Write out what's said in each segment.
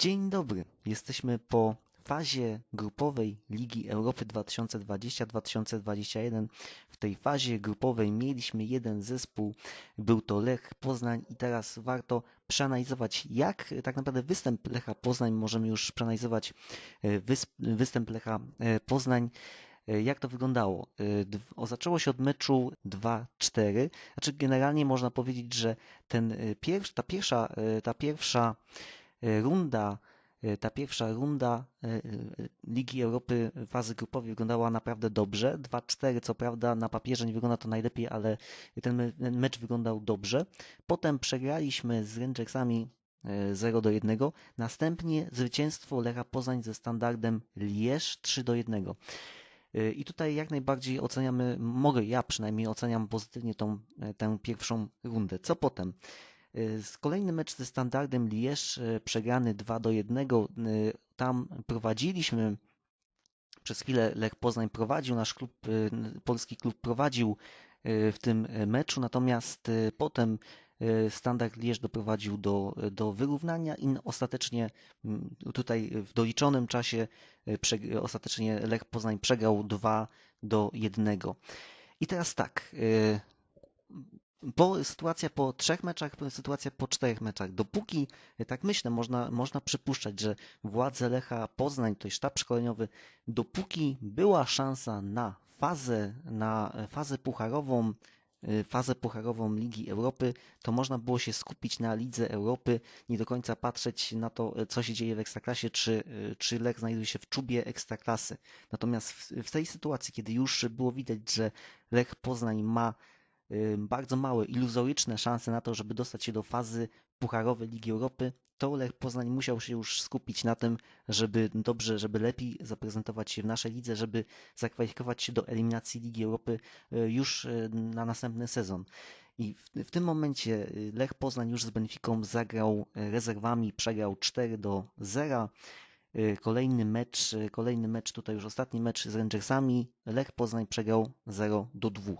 Dzień dobry. Jesteśmy po fazie grupowej Ligi Europy 2020-2021. W tej fazie grupowej mieliśmy jeden zespół, był to Lech Poznań i teraz warto przeanalizować, jak tak naprawdę występ Lecha Poznań, możemy już przeanalizować e, występ Lecha e, Poznań e, jak to wyglądało? Zaczęło się od meczu 2-4. Znaczy generalnie można powiedzieć, że ten pierwszy, ta pierwsza, ta pierwsza runda, e, ta pierwsza runda e, e, Ligi Europy fazy grupowej wyglądała naprawdę dobrze. 2-4 co prawda na papierze nie wygląda to najlepiej, ale ten mecz wyglądał dobrze. Potem przegraliśmy z Rangersami 0 do 1. Następnie zwycięstwo Lecha Poznań ze standardem Lierz 3 do 1. I tutaj jak najbardziej oceniamy, mogę ja przynajmniej oceniam pozytywnie tą, tę pierwszą rundę. Co potem? Y, kolejny mecz ze Standardem Liège y, przegrany 2 do 1. Y, tam prowadziliśmy przez chwilę Lech Poznań prowadził, nasz klub, polski klub prowadził w tym meczu, natomiast potem Standard Liège doprowadził do, do wyrównania i ostatecznie tutaj w doliczonym czasie ostatecznie Lech Poznań przegrał 2 do 1. I teraz tak, po, sytuacja po trzech meczach, sytuacja po czterech meczach. Dopóki, tak myślę, można, można przypuszczać, że władze Lecha Poznań, to jest sztab szkoleniowy, dopóki była szansa na fazę, na fazę pucharową, y, fazę pucharową Ligi Europy, to można było się skupić na Lidze Europy, nie do końca patrzeć na to, co się dzieje w Ekstraklasie, czy, czy Lech znajduje się w czubie Ekstraklasy. Natomiast w, w tej sytuacji, kiedy już było widać, że Lech Poznań ma bardzo małe, iluzoryczne szanse na to, żeby dostać się do fazy pucharowej Ligi Europy, to Lech Poznań musiał się już skupić na tym, żeby dobrze, żeby lepiej zaprezentować się w naszej lidze, żeby zakwalifikować się do eliminacji Ligi Europy e, już e, na następny sezon. I w, w, tym momencie e, Lech Poznań już z Benficą zagrał rezerwami, przegrał 4 do 0. Kolejny mecz, kolejny mecz, tutaj już ostatni mecz z Rangersami, Lech Poznań przegrał 0 do 2.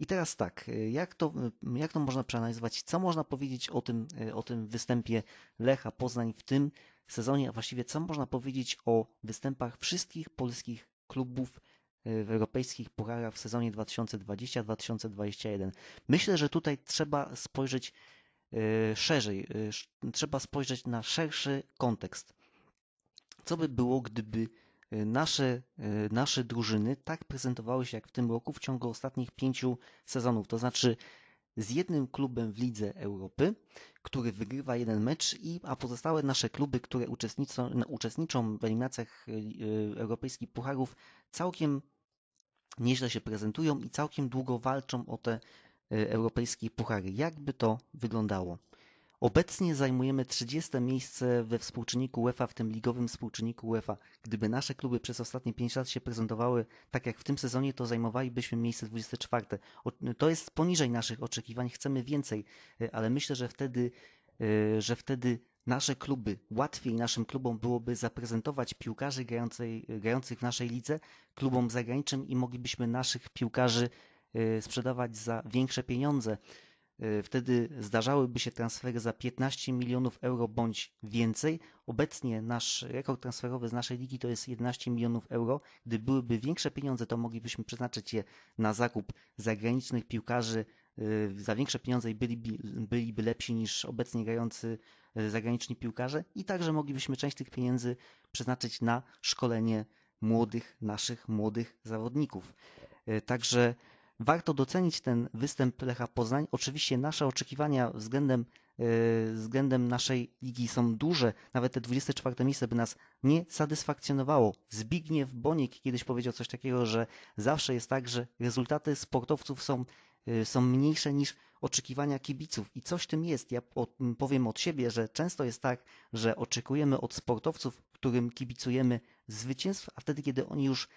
I teraz tak, y, jak to, y, jak to można przeanalizować? Co można powiedzieć o tym, y, o tym występie Lecha Poznań w tym sezonie, a właściwie co można powiedzieć o występach wszystkich polskich klubów w europejskich pucharach w sezonie 2020-2021? Myślę, że tutaj trzeba spojrzeć szerzej, trzeba spojrzeć na szerszy kontekst. Co by było, gdyby nasze, y, nasze drużyny tak prezentowały się jak w tym roku w ciągu ostatnich pięciu sezonów. To znaczy z jednym klubem w Lidze Europy, który wygrywa jeden mecz, i, a pozostałe nasze kluby, które uczestniczą, uczestniczą w eliminacjach y, europejskich pucharów, całkiem nieźle się prezentują i całkiem długo walczą o te europejskie puchary. Jakby to wyglądało? Obecnie zajmujemy 30 miejsce we współczynniku UEFA, w tym ligowym współczynniku UEFA. Gdyby nasze kluby przez ostatnie 5 lat się prezentowały tak jak w tym sezonie, to zajmowalibyśmy miejsce 24. To jest poniżej naszych oczekiwań, chcemy więcej, e, ale myślę, że wtedy, e, że wtedy nasze kluby, łatwiej naszym klubom byłoby zaprezentować piłkarzy grających w naszej lidze klubom zagranicznym i moglibyśmy naszych piłkarzy e, sprzedawać za większe pieniądze. E, wtedy zdarzałyby się transfery za 15 milionów euro bądź więcej. Obecnie nasz rekord transferowy z naszej ligi to jest 11 milionów euro. Gdy byłyby większe pieniądze, to moglibyśmy przeznaczyć je na zakup zagranicznych piłkarzy e, za większe pieniądze i byliby, byliby lepsi niż obecnie grający e, zagraniczni piłkarze i także moglibyśmy część tych pieniędzy przeznaczyć na szkolenie młodych, naszych młodych zawodników. Także Warto docenić ten występ Lecha Poznań. Oczywiście nasze oczekiwania względem, e, względem naszej ligi są duże. Nawet te 24 miejsce by nas nie satysfakcjonowało. Zbigniew Boniek kiedyś powiedział coś takiego, że zawsze jest tak, że rezultaty sportowców są, e, są mniejsze niż oczekiwania kibiców. I coś tym jest. Ja powiem od siebie, że często jest tak, że oczekujemy od sportowców, którym kibicujemy zwycięstw, a wtedy, kiedy oni już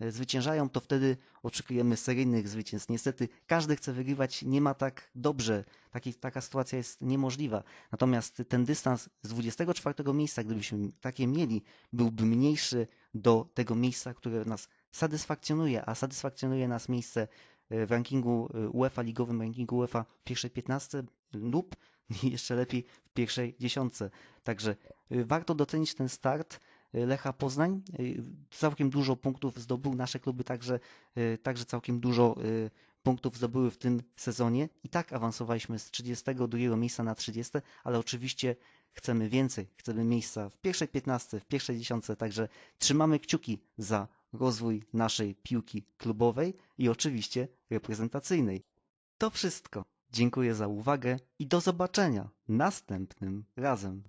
zwyciężają, to wtedy oczekujemy seryjnych zwycięstw. Niestety każdy chce wygrywać, nie ma tak dobrze. Taki, taka sytuacja jest niemożliwa. Natomiast ten dystans z 24 miejsca, gdybyśmy takie mieli, byłby mniejszy do tego miejsca, które nas satysfakcjonuje, a satysfakcjonuje nas miejsce e, w rankingu e, UEFA, ligowym rankingu UEFA w pierwszej 15 lub jeszcze lepiej w pierwszej dziesiątce. Także y, warto docenić ten start Lecha Poznań. Y, Całkiem dużo punktów zdobył, nasze kluby także, y, także całkiem dużo y, punktów zdobyły w tym sezonie. I tak awansowaliśmy z 32 miejsca na 30, ale oczywiście chcemy więcej. Chcemy miejsca w pierwszej 15, w pierwszej dziesiątce, także trzymamy kciuki za rozwój naszej piłki klubowej i oczywiście reprezentacyjnej. To wszystko. Dziękuję za uwagę i do zobaczenia następnym razem.